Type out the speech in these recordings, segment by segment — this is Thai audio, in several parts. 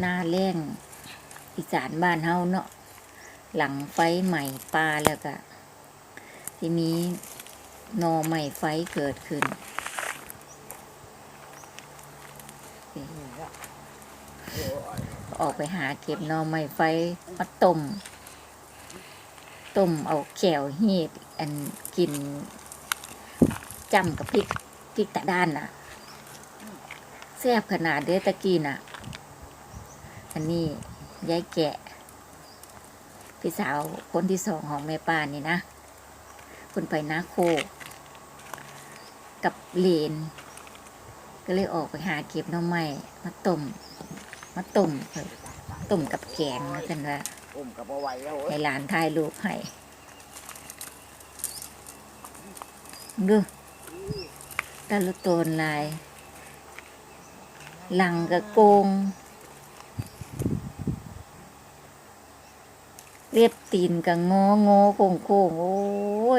หน้าแรงอีสานบ้านเฮาเนาะหลังไฟใหม่ปลาแล้วก็ที่มีหนอใหม่ไฟเกิดขึ้นออกไปหาเก็บนอใหม่ไฟมาต้มต้มเอาแขวเฮีดอันกินจำกับพริกพริกตะด้านน่ะแซ่บขนาดเด้ตะกี้น่ะ อันนี้ยายแกะ พี่สาวคนที่สองของแม่ป้านี่นะคนไปนาโค กับเลน ก็เลยออกไปหาเก็บหน่อไม้มาต้มมาต้มเออต้มกับแกงแล้วกันว่าอุ้มกับเอาไว้แล้วให้หลานถ่ายรูปให้ดูตะลุโตนลาย หลังกระโกง เรียบตีนกับงอ งอโค้งโค้งโอ้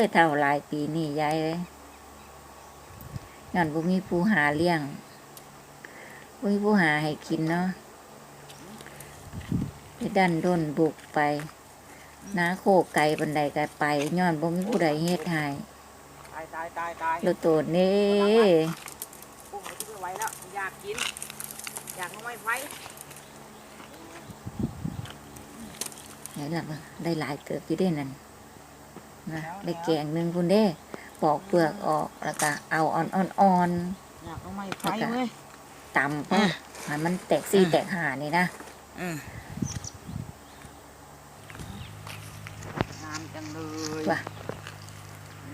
ยเท่าหลายปีนี่ยายเลยงานบ่มีผู้หาเลี้ยงบ่มีผู้หาให้กินเนาะไปดันด้นบุกไปน้าโคกไก่บันไดก็ไปย้อนบ่มีผู้ใดเฮ็ดให้ตายตายตายตายลูกโตนนี่อุ้มไปที่ไว้แล้วอยากกิน อยากเอาไม้ไฟ ไหนล่ะบ่ได้หลายเติบอยู่เด้นั่นนะได้แกงหนึงคุณเด้ปอกเปลือกออกแล้วก็เอาอ่อนอ่อนอยากเอาไม้ไฟแล้วก็เว้ยๆตำเพราะให้มันแตกซี่แตกหานี่นะอืมงามจังเลยว่ะ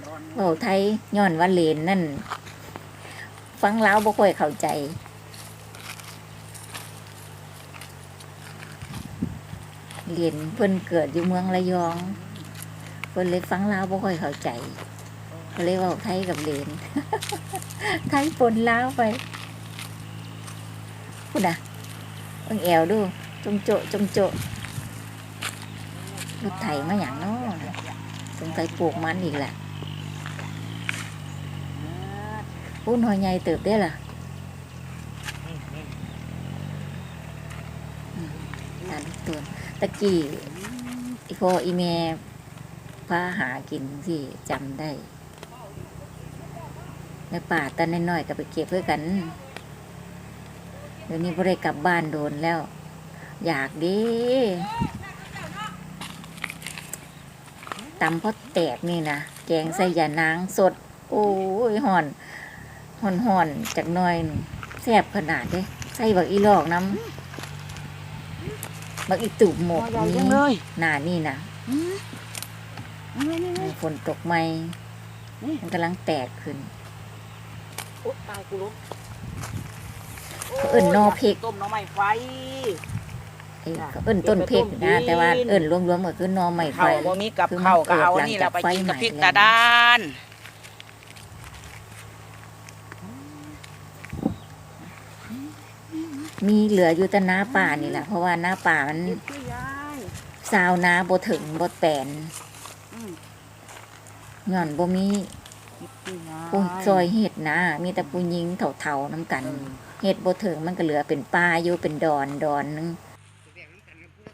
ร้อนเว้าไทยย้อนว่าเลนนั่น ฟังลาวบ่ค่อยเข้าใจ เรียนเพิ่นเกิดอยู่เมืองระยอง เพิ่นเลยฟังลาวบ่ค่อยเข้าใจก็เลยเว้าไทยกับเลนไทยปนลาวไปพูดนะเบิ่งแอวดู จงโจะจงโจะรถไถมาอย่างน้อสงสัยปลูกมันอีกแหละพูดหอยใหญ่เติบได้ล่ะ ตาลูกตัวตะกี้อีพ่ออีแม่พาหากินที่จำได้ในป่าตอนน้อยๆก็ไปเก็บเพื่อกันเดี๋ยวนี้บ่ได้กลับบ้านโดนแล้ว อยากดิตำพอแตกนี่นะแกงใส่ยานางสด โอ้ยห่อนห่อนห่อนจากน้อยแซ่บขนาดเด้ใส่บักอีหลอกน้ำ บักอีตุ่มหมกใหญ่นี้จังเลยหนานี่นะอืมนี่นี่นี่ฝนตกใหม่มันกำลังแตกขึ้นโอ๊ยตายกูรู้เขาเอิ้นนอเพกต้มหน้อไม้ไฟไอ้ก็เอิ้นต้นเพชรนะแต่ว่าเอิ้นรวมๆก็คือหนอใหม่ไฟเขาบ่มีกับเขาวก็เอานี่เราไปกินกับพริกตาด้าน มีเหลืออยู่แต่น้าป่านี่แหละเพราะว่าน้าป่ามันเก็บคือยายซาวน้าบ่ถึงบ่แปนอืมย้อนบ่มีเก็บคือยายผู้ซอยเฮ็ดนะมีแต่ผู้หญิงเฒ่าๆนํกันเฮ็ดบ่ถึงมันก็เหลือเป็นป่าอยู่เป็นดอนดอนหนึงอ